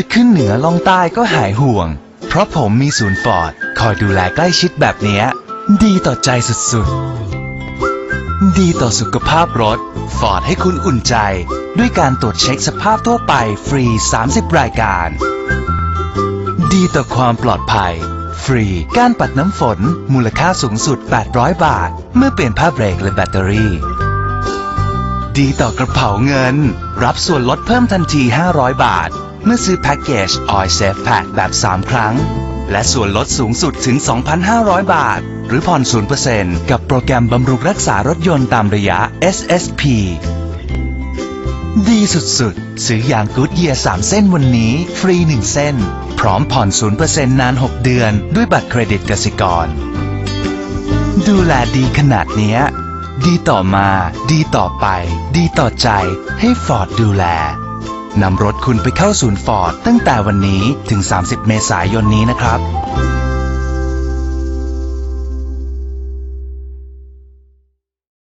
จะขึ้นเหนือลงใต้ก็หายห่วง เพราะผมมีศูนย์ฟอร์ดคอยดูแลใกล้ชิดแบบเนี้ย ดีต่อใจสุดๆ ดีต่อสุขภาพรถ ฟอร์ดให้คุณอุ่นใจ ด้วยการตรวจเช็คสภาพทั่วไปฟรี 30 รายการ ดีต่อความปลอดภัย ฟรี การปัดน้ำฝน มูลค่าสูงสุด 800 บาท เมื่อเปลี่ยนผ้าเบรกและแบตเตอรี่ดีต่อกระเป๋าเงิน รับส่วนลดเพิ่มทันที 500 บาท มื่อซื้อแพ็กเกจ Oil Safe Pack แบบ 3 ครั้ง และส่วนลดสูงสุดถึง 2,500 บาท หรือผ่อน 0%กับโปรแกรมบำรุงรักษารถยนต์ตามระยะ SSP ดีสุดๆ ซื้อยางกูดเยียร์3เส้นวันนี้ ฟรี 1 เส้น พร้อมผ่อน 0%นาน 6 เดือน ด้วยบัตรเครดิตกสิกร ดูแลดีขนาดเนี้ย ดีต่อมา ดีต่อไป ดีต่อใจ ให้ฟอร์ดดูแล นำรถคุณไปเข้าศูนย์ฟอร์ดตั้งแต่วันนี้ถึง 30 เมษายนนี้นะครับ